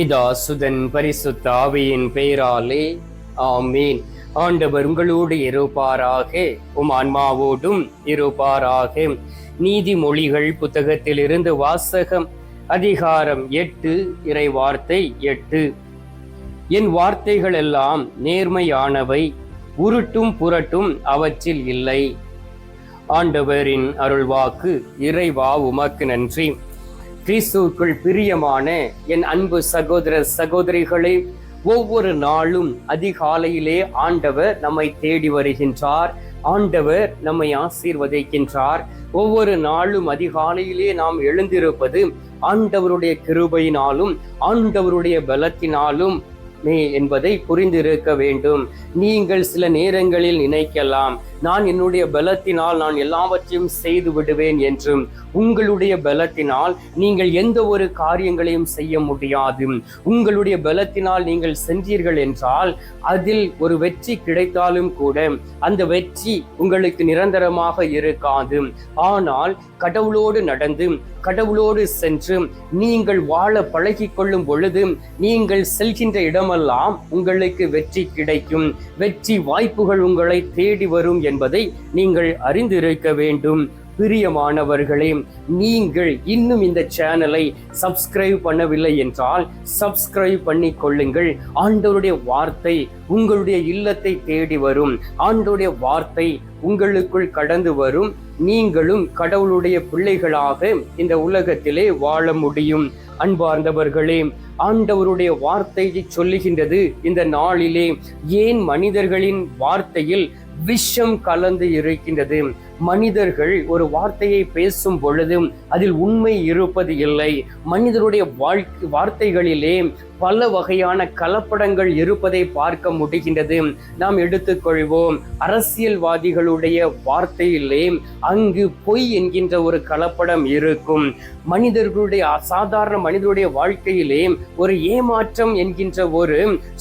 பிதா சுதன் பரிசுத்த ஆவியின் பெயராலே ஆமீன். ஆண்டவர் உங்களோடு இருப்பாராக உம் ஆன்மாவோடும் இருப்பாராக. நீதிமொழிகள் புத்தகத்திலிருந்து வாசகம் அதிகாரம் எட்டு இறை வார்த்தை எட்டு. என் வார்த்தைகள் எல்லாம் நேர்மையானவை உருட்டும் புரட்டும் அவற்றில் இல்லை. ஆண்டவரின் அருள்வாக்கு இறைவா உமக்கு நன்றி. கிறிஸ்துவுக்குள் பிரியமான என் அன்பு சகோதர சகோதரிகளை ஒவ்வொரு நாளும் அதிகாலையிலே ஆண்டவர் நம்மை தேடி வருகின்றார் ஆண்டவர் நம்மை ஆசீர்வதிக்கின்றார். ஒவ்வொரு நாளும் அதிகாலையிலே நாம் எழுந்திருப்பது ஆண்டவருடைய கிருபையினாலும் ஆண்டவருடைய பலத்தினாலும் மே என்பதை புரிந்திருக்க வேண்டும். நீங்கள் சில நேரங்களில் நினைக்கலாம் நான் என்னுடைய பலத்தினால் நான் எல்லாவற்றையும் செய்து விடுவேன் என்றும் உங்களுடைய பலத்தினால் நீங்கள் எந்த ஒரு காரியங்களையும் செய்ய முடியாது. உங்களுடைய பலத்தினால் நீங்கள் சென்றீர்கள் என்றால் அதில் ஒரு வெற்றி கிடைத்தாலும் கூட அந்த வெற்றி உங்களுக்கு நிரந்தரமாக இருக்காது. ஆனால் கடவுளோடு நடந்து கடவுளோடு சென்று நீங்கள் வாழ பழகி கொள்ளும் பொழுது நீங்கள் செல்கின்ற இடமெல்லாம் உங்களுக்கு வெற்றி கிடைக்கும். வெற்றி வாய்ப்புகள் உங்களை தேடி வரும் என்பதை நீங்கள் அறிந்திருக்க வேண்டும். பிரியமானவர்களே நீங்கள் இன்னும் இந்த சேனலை சப்ஸ்கிரைப் பண்ணவில்லை என்றால் சப்ஸ்கிரைப் பண்ணி கொள்ளுங்கள். ஆண்டவருடைய வார்த்தை உங்களுடைய இல்லத்தை தேடி வரும். ஆண்டவருடைய வார்த்தை உங்களுக்குள் கடந்து வரும். நீங்களும் கடவுளுடைய பிள்ளைகளாக இந்த உலகத்திலே வாழ முடியும். அன்பார்ந்தவர்களே ஆண்டவருடைய வார்த்தையை சொல்லுகின்றது இந்த நாளிலே. ஏன் மனிதர்களின் வார்த்தையில் விஷம் கலந்து இருக்கின்றது. மனிதர்கள் ஒரு வார்த்தையை பேசும் பொழுது அதில் உண்மை இருப்பது இல்லை. மனிதருடைய வாழ்க்கை வார்த்தைகளிலே பல வகையான கலப்படங்கள் இருப்பதை பார்க்க முடிகின்றது. நாம் எடுத்துக்கொள்வோம். அரசியல்வாதிகளுடைய வார்த்தையிலே அங்கு பொய் என்கின்ற ஒரு கலப்படம் இருக்கும். மனிதர்களுடைய அசாதாரண மனிதருடைய வாழ்க்கையிலே ஒரு ஏமாற்றம் என்கின்ற ஒரு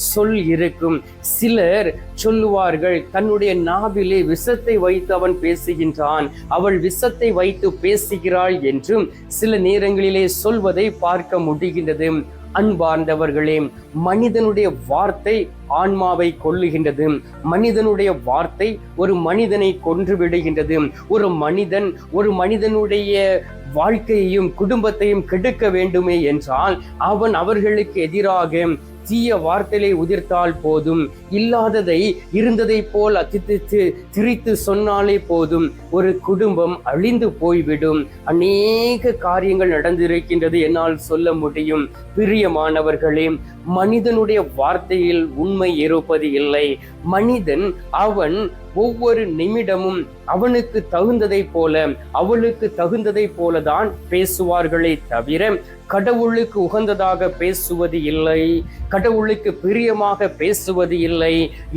சொல் இருக்கும். சிலர் சொல்லுவார்கள் தன்னுடைய நாவிலே விஷத்தை வைத்து அவன் பேசுகின்றான். அவள் விஷத்தை வைத்து பேசுகிறாள் என்றும் சில நேரங்களிலே சொல்வதை பார்க்க முடிகின்றது. அன்பார்ந்தவர்களே மனிதனுடைய வார்த்தை ஆன்மாவை கொல்லுகின்றது. மனிதனுடைய வார்த்தை ஒரு மனிதனை கொன்று விடுகின்றது. ஒரு மனிதன் ஒரு மனிதனுடைய வாழ்க்கையையும் குடும்பத்தையும் கெடுக்க வேண்டுமே என்றால் அவன் அவர்களுக்கு எதிராக தீய வார்த்தையை உதிர்த்தால் போதும். இல்லாததை இருந்ததை போல் அத்தித்து திரித்து சொன்னாலே போதும். ஒரு குடும்பம் அழிந்து போய்விடும். அநேக காரியங்கள் நடந்திருக்கின்றது என்னால் சொல்ல முடியும். பிரியமானவர்களே மனிதனுடைய வார்த்தையில் உண்மை இருப்பது இல்லை. மனிதன் அவன் ஒவ்வொரு நிமிடமும் அவனுக்கு தகுந்ததை போல அவளுக்கு தகுந்ததை போலதான் பேசுவார்களே தவிர கடவுளுக்கு உகந்ததாக பேசுவது இல்லை. கடவுளுக்கு பிரியமாக பேசுவது இல்லை.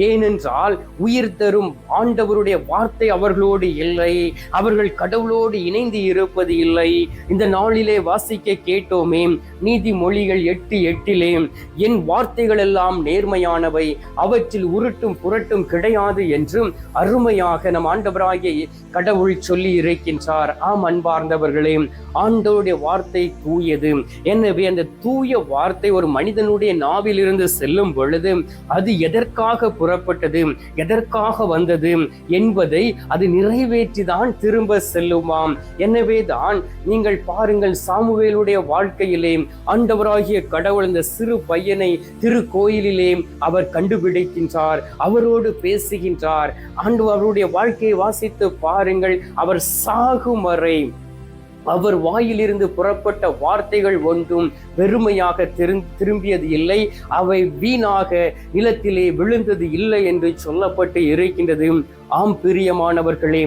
ஏனென்றால் உயிர் தரும் ஆண்டவருடைய வார்த்தை அவர்களோடு இல்லை. அவர்கள் கடவுளோடு இணைந்து இருப்பது இல்லை. இந்த நாளிலே வாசிக்க கேட்டோமே நீதிமொழிகள் எட்டு எட்டிலே என் வார்த்தைகள் எல்லாம் நேர்மையானவை அவற்றில் உருட்டும் புரட்டும் கிடையாது என்றும் அருமையாக நம் ஆண்டவராகிய கடவுள் சொல்லி இருக்கின்றார். ஆம் அன்பார்ந்தவர்களே ஆண்டவருடைய வார்த்தை தூயது. எனவே அந்த தூய வார்த்தை ஒரு மனிதனுடைய நாவிலிருந்து செல்லும் பொழுது அது எதற்கு எதற்காக புறப்பட்டது? எதற்காக வந்தது? என்பதை அது நிறைவேற்றிதான் திரும்ப செல்லுமாம். எனவே தான் நீங்கள் பாருங்கள் சாமுவேலுடைய வாழ்க்கையிலே ஆண்டவராகிய கடவுள் இந்த சிறு பையனை திருக்கோயிலிலே அவர் கண்டுபிடிக்கின்றார் அவரோடு பேசுகின்றார். ஆண்டு அவருடைய வாழ்க்கையை வாசித்து பாருங்கள் அவர் சாகும் வரை அவர் வாயிலிருந்து புறப்பட்ட வார்த்தைகள் ஒன்றும் வெறுமையாக திரும்பியது இல்லை. அவை வீணாக நிலத்திலே விழுந்தது இல்லை என்று சொல்லப்பட்டு இருக்கின்றது. ஆம் பிரியமானவர்களே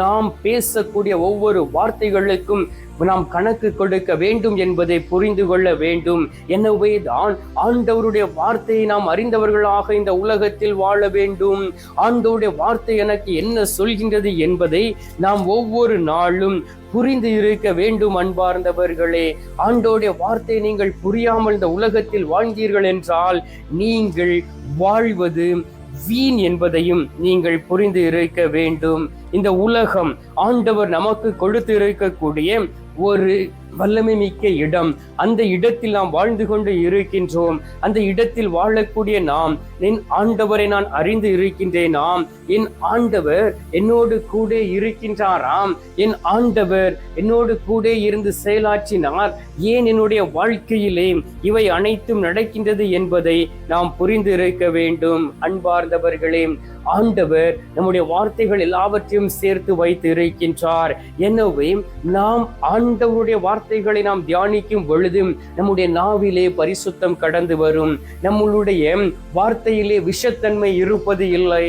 நாம் பேசக்கூடிய ஒவ்வொரு வார்த்தைகளுக்கும் நாம் கணக்கு கொடுக்க வேண்டும் என்பதை புரிந்து கொள்ள வேண்டும். எனவே தான் ஆண்டவருடைய வார்த்தையை நாம் அறிந்தவர்களாக இந்த உலகத்தில் வாழ வேண்டும். ஆண்டவருடைய வார்த்தை எனக்கு என்ன சொல்கின்றது என்பதை நாம் ஒவ்வொரு நாளும் புரிந்து இருக்க வேண்டும் அன்பார்ந்தவர்களே. ஆண்டோடைய வார்த்தை நீங்கள் புரியாமல் இந்த உலகத்தில் வாழ்ந்தீர்கள் என்றால் நீங்கள் வாழ்வது வீண் என்பதையும் நீங்கள் புரிந்து இருக்க வேண்டும். இந்த உலகம் ஆண்டவர் நமக்கு கொடுத்து இருக்கக்கூடிய ஒரு வல்லமை மிக்க இடம். அந்த இடத்தில் நாம் வாழ்ந்து கொண்டு இருக்கின்றோம். அந்த இடத்தில் வாழக்கூடிய நாம் என் ஆண்டவரை நான் அறிந்து இருக்கின்றேனாம். என் ஆண்டவர் என்னோடு கூட இருக்கின்றாராம். என் ஆண்டவர் என்னோடு கூட இருந்து செயலாற்றினார். ஏன் என்னுடைய வாழ்க்கையிலே இவை அனைத்தும் நடக்கின்றது என்பதை நாம் புரிந்து இருக்க வேண்டும். அன்பார்ந்தவர்களே ஆண்டவர் நம்முடைய வார்த்தைகள் எல்லாவற்றையும் சேர்த்து வைத்து இருக்கின்றார். எனவே நாம் ஆண்டவருடைய வார்த்தைகளை நாம் தியானிக்கும் பொழுது நம்முடைய நாவிலே பரிசுத்தம் கடந்து வரும். நம்மளுடைய வார்த்தையிலே விஷத்தன்மை இருப்பது இல்லை.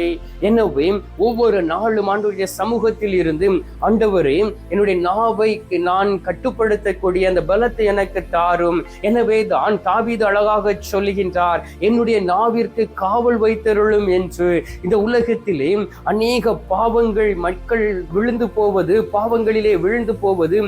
எனவே ஒவ்வொரு நாளும் ஆண்டவருடைய சமூகத்தில் இருந்து ஆண்டவரே என்னுடைய நாவை நான் கட்டுப்படுத்தக்கூடிய அந்த பலத்தை எனக்கு தாரும். எனவே தான் தாவீது அழகாக சொல்லுகின்றார் என்னுடைய நாவிற்கு காவல் வைத்தருளும் என்று. இந்த உலகத்திலே அநேக பாவங்கள் மக்கள் விழுந்து போவது பாவங்களிலே விழுந்து போவது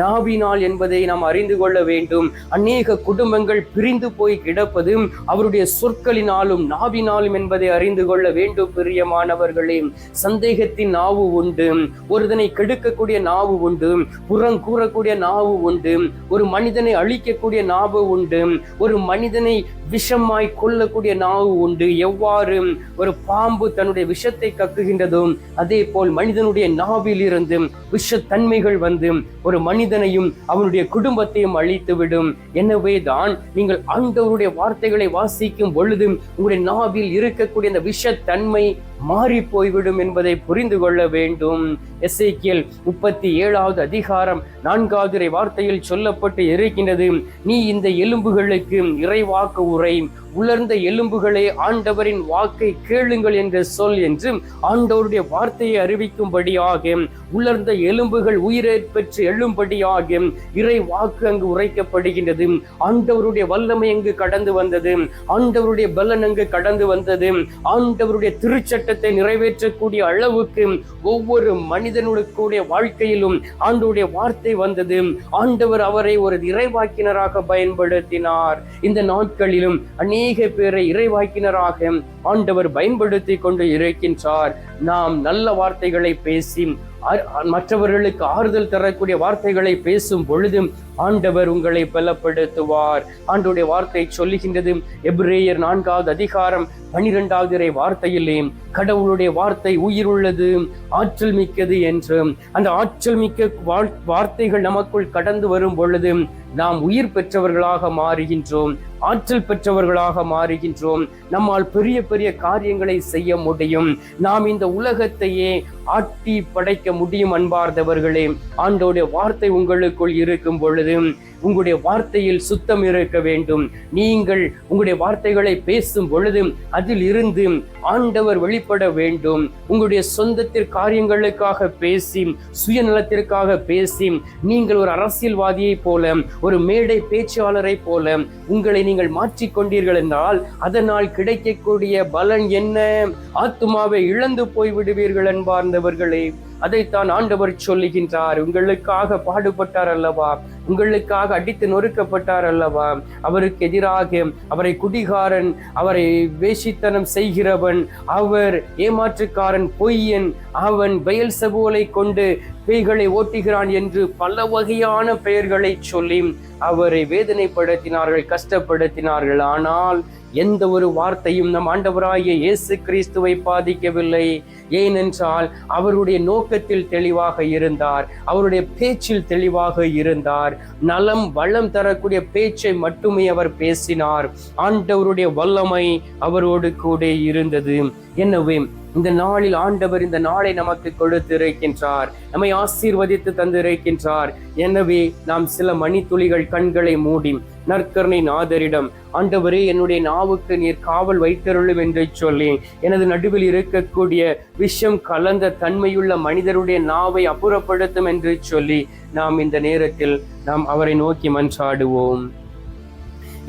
நாவினால் என்பதை நாம் அறிந்து கொள்ள வேண்டும். அநேக குடும்பங்கள் பிரிந்து போய் கிடப்பது அவருடைய சொற்களினாலும் நாவினாலும் என்பதை அறிந்து கொள்ள வேண்டும் பிரியமானவர்களே. சந்தேகத்தின் நாவு உண்டு ஒருதனை கெடுக்கக்கூடிய நாவு உண்டு புறம் கூறக்கூடிய நாவு உண்டு ஒரு மனிதனை அழிக்கக்கூடிய நாவு உண்டு ஒரு மனிதனை விஷமாய் கொல்லக்கூடிய நாவு உண்டு. எவ்வாறு? ஒரு பாம்பு தன்னுடைய விஷத்தை கக்குகின்றதும் அதே போல் மனிதனுடைய நாவில் இருந்து விஷத்தன்மைகள் வந்து ஒரு மனிதனையும் அவனுடைய குடும்பத்தையும் அழித்துவிடும். எனவே தான் நீங்கள் ஆண்டவருடைய வார்த்தைகளை வாசிக்கும் பொழுது உங்களுடைய நாவில் இருக்கக்கூடிய அந்த விஷத்தன்மை மாறி போய்விடும் என்பதை புரிந்து கொள்ள வேண்டும். எஸ்ஐக்கியல் முப்பத்தி ஏழாவது அதிகாரம் நான்காவது வார்த்தையில் சொல்லப்பட்டு இருக்கின்றது. நீ இந்த எலும்புகளுக்கு இறைவாக்கு உரை உலர்ந்த எலும்புகளே ஆண்டவரின் வாக்கை கேளுங்கள் என்று சொல் என்று ஆண்டவருடைய வார்த்தையை அறிவிக்கும்படியாக உலர்ந்த எலும்புகள் உயிரை பெற்று எழும்படியாக இறை வாக்கு அங்கு உரைக்கப்படுகின்றது. ஆண்டவருடைய வல்லமை அங்கு கடந்து வந்தது? ஆண்டவருடைய பலன் அங்கு கடந்து வந்தது? ஆண்டவருடைய திருச்சட்டத்தை நிறைவேற்றக்கூடிய அளவுக்கு ஒவ்வொரு மனிதனுடைய வாழ்க்கையிலும் ஆண்டவருடைய வார்த்தை வந்தது. ஆண்டவர் அவரை ஒரு இறைவாக்கினராக பயன்படுத்தினார். இந்த நாட்களிலும் அநேக பேரை இறைவாக்கினராக ஆண்டவர் பயன்படுத்தி கொண்டு இருக்கின்றார். நாம் நல்ல வார்த்தைகளை பேசி மற்றவர்களுக்கு ஆறுதல் தரக்கூடிய வார்த்தைகளை பேசும் பொழுதும் ஆண்டவர் உங்களை பலப்படுத்துவார். ஆண்டவருடைய வார்த்தை சொல்லுகின்றது எப்ரேயர் நான்காவது அதிகாரம் பனிரெண்டாவது இறை வார்த்தையிலே கடவுளுடைய வார்த்தை உயிர் உள்ளது ஆற்றல் மிக்கது என்று. அந்த ஆற்றல் மிக்க வாழ்- வார்த்தைகள் நமக்குள் கடந்து வரும் பொழுது நாம் உயிர் பெற்றவர்களாக மாறுகின்றோம் ஆற்றல் பெற்றவர்களாக மாறுகின்றோம். நம்மால் பெரிய பெரிய காரியங்களை செய்ய முடியும். நாம் இந்த உலகத்தையே ஆட்டி படைக்க முடியும் அன்பார்ந்தவர்களே. ஆண்டோடைய வார்த்தை உங்களுக்குள் இருக்கும் பொழுது உங்களுடைய வார்த்தையில் சுத்தம் இருக்க வேண்டும். நீங்கள் உங்களுடைய வார்த்தைகளை பேசும் பொழுது அதில் இருந்து ஆண்டவர் வெளிப்பட வேண்டும். உங்களுடைய சொந்தத்திற்கு காரியங்களுக்காக பேசி சுயநலத்திற்காக பேசி நீங்கள் ஒரு அரசியல்வாதியை போல ஒரு மேடை பேச்சாளரை போல உங்களை நீங்கள் மாற்றிக்கொண்டீர்கள் என்றால் அதனால் கிடைக்கக்கூடிய பலன் என்ன? ஆத்துமாவை இழந்து போய் விடுவீர்கள் என்பார்ந்தவர்களே அதைத்தான் ஆண்டவர் சொல்லுகின்றார். உங்களுக்காக பாடுபட்டார் அல்லவா? உங்களுக்காக அடித்து நொறுக்கப்பட்டார் அல்லவா? அவருக்கு எதிராக அவரை குடிகாரன் அவரை வேஷித்தனம் செய்கிறவன் அவர் ஏமாற்றுக்காரன் பொய்யன் அவன் வயல் சபுவலை கொண்டு பேய்களை ஓட்டுகிறான் என்று பல வகையான பெயர்களை சொல்லி அவரை வேதனைப்படுத்தினார்கள் கஷ்டப்படுத்தினார்கள். ஆனால் எந்த ஒரு வார்த்தையும் நம் ஆண்டவராகிய இயேசு கிறிஸ்துவை பாதிக்கவில்லை. ஏனென்றால் அவருடைய நோக்கத்தில் தெளிவாக இருந்தார். அவருடைய பேச்சில் தெளிவாக இருந்தார். நலம் வளம் தரக்கூடிய பேச்சை மட்டுமே அவர் பேசினார். ஆண்டவருடைய வல்லமை அவரோடு கூட இருந்தது. எனவே இந்த நாளில் ஆண்டவர் இந்த நாளை நமக்கு கொடுத்திருக்கின்றார். நம்மை ஆசீர்வதித்து தந்திருக்கின்றார். எனவே நாம் சில மணித்துளிகள் கண்களை மூடி நற்கருணை நாதரிடம் ஆண்டவரே என்னுடைய நாவுக்கு நீர் காவல் வைத்தருளும் என்று சொல்லி எனது நடுவில் இருக்கக்கூடிய விஷம் கலந்த தன்மையுள்ள மனிதருடைய நாவை அப்புறப்படுத்தும் என்று சொல்லி நாம் இந்த நேரத்தில் நாம் அவரை நோக்கி மன்றாடுவோம்.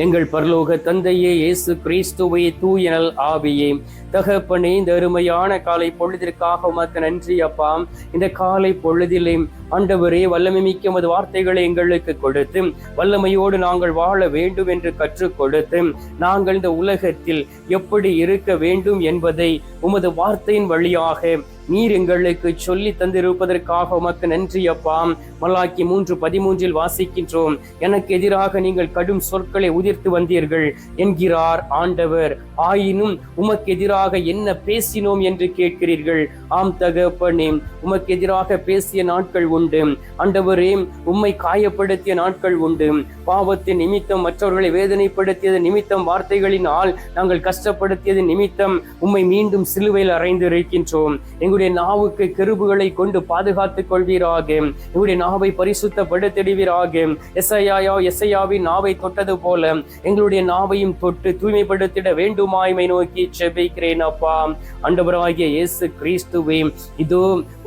எங்கள் பரலோக தந்தையே இயேசு கிறிஸ்துவை தூயனல் ஆவியே. தகப்பனே இந்த அருமையான காலை பொழுதிற்காக உமக்கு நன்றி அப்பா. இந்த காலை பொழுதிலே ஆண்டவரே வல்லமை மிக்க உமது வார்த்தைகளை எங்களுக்கு கொடுத்து வல்லமையோடு நாங்கள் வாழ வேண்டும் என்று கற்றுக் கொடுத்து நாங்கள் இந்த உலகத்தில் எப்படி இருக்க வேண்டும் என்பதை உமது வார்த்தையின் வழியாக நீர் எங்களுக்கு சொல்லி தந்திருப்பதற்காக உமக்கு நன்றி அப்பா. மல்லாக்கி மூன்று பதிமூன்றில் வாசிக்கின்றோம். எனக்கு எதிராக நீங்கள் கடும் சொற்களை உதிர்த்து வந்தீர்கள் என்கிறார் ஆண்டவர். ஆயினும் உமக்கு எதிராக என்ன பேசினோம் என்று கேட்கிறீர்கள்? ஆம் தகப்பனே உமக்கு எதிராக பேசிய நாட்கள் உண்டு. ஆண்டவரே உம்மை காயப்படுத்திய நாட்கள் உண்டு. பாவத்தின் நிமித்தம் மற்றவர்களை வேதனைப்படுத்தியது நிமித்தம் வார்த்தைகளினால் நாங்கள் கஷ்டப்படுத்தியது நிமித்தம் உம்மை மீண்டும் சிலுவையில் அறைந்து இருக்கின்றோம் எங்களுடைய நாவுக்கு கெருபுகளை கொண்டு பாதுகாத்துக் கொள்வீராக. எங்களுடைய நாவை பரிசுத்தப்படுத்திடுவீராக. எஸ்ஐயாயோ எஸ்ஐயாவின் நாவை தொட்டது போல எங்களுடைய நாவையும் தொட்டு தூய்மைப்படுத்திட வேண்டுமாய்மை நோக்கி செபிக்கிறேன் அப்பா. ஆண்டவராகிய இயேசு கிறிஸ்துவே இதோ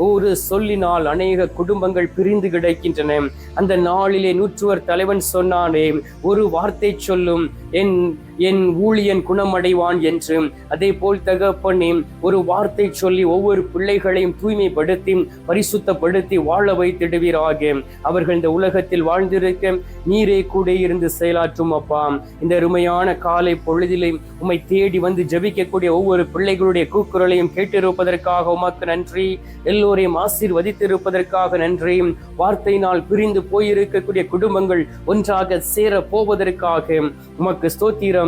ஒரு சொல்லினால் அநேக குடும்பங்கள் பிரிந்து கிடைக்கின்றன. அந்த நாளிலே நூற்றுவர் தலைவன் சொன்னானே ஒரு வார்த்தை சொல்லும் என் என் ஊழியன் குணமடைவான் என்று. அதே போல் தகப்பனே ஒரு வார்த்தை சொல்லி ஒவ்வொரு பிள்ளைகளையும் தூய்மைப்படுத்தி பரிசுத்தப்படுத்தி வாழ வைத்திடுவீராக. அவர்கள் இந்த உலகத்தில் வாழ்ந்திருக்க நீரே கூட இருந்து செயலாற்றும் அப்பா. இந்த அருமையான காலை பொழுதிலே உம்மை தேடி வந்து ஜெபிக்கக்கூடிய ஒவ்வொரு பிள்ளைகளுடைய கூக்குரலையும் கேட்டிருப்பதற்காக உமக்கு நன்றி. எல்லோரையும் ஆசீர்வதித்திருப்பதற்காக நன்றி. வார்த்தையினால் பிரிந்து போயிருக்கக்கூடிய குடும்பங்கள் ஒன்றாக சேர போவதற்காக உமக்கு ஸ்தோத்திரம்.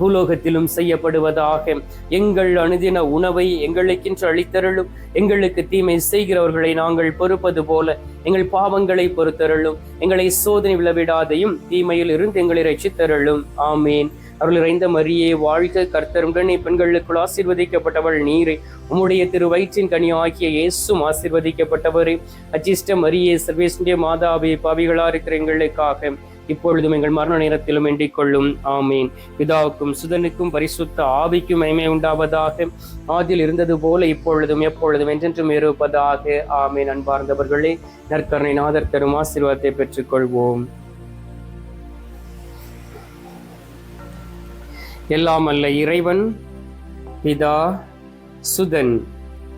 பூலோகத்திலும் செய்யப்படுவதாக. எங்கள் அனுதின உணவை எங்களுக்கென்று அளித்தருளும். எங்களுக்கு தீமை செய்கிறவர்களை நாங்கள் பொறுப்பது போல. எங்கள் பாவங்களை பொறுத்தருளும். எங்களை சோதனை விழவிடாதையும் தீமையில் இருந்து எங்களை ரசித்தருளும் ஆமேன். அருள் இறைந்த மரியே வாழ்க கர்த்தருடன். பெண்களுக்குள் ஆசீர்வதிக்கப்பட்டவள் நீரை. உம்முடைய திரு வயிற்றின் கனி ஆகிய இயேசும் ஆசீர்வதிக்கப்பட்டவரே. அச்சிஷ்ட மரியே சர்வேஸ்வரிய மாதாவே பாவிகளா இருக்கிற எங்களுக்காக. இப்பொழுதும் எங்கள் மரண நேரத்திலும் வேண்டிக் கொள்ளும் ஆமீன். பிதாவுக்கும் சுதனுக்கும் பரிசுத்த ஆவிக்கும் மைமை உண்டாவதாக. ஆதில் இருந்தது போல இப்பொழுதும் எப்பொழுதும் என்றென்றும் இருப்பதாக. ஆமீன். அன்பார்ந்தவர்களே நற்கருணை நாதர் தரும் ஆசீர்வாதத்தை பெற்றுக்கொள்வோம். எல்லாம் அல்ல இறைவன் பிதா சுதன்.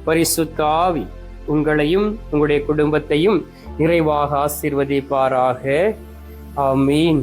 பரிசுத்த ஆவி உங்களையும் உங்களுடைய குடும்பத்தையும் நிறைவாக ஆசீர்வதிப்பாராக. ஆமீன்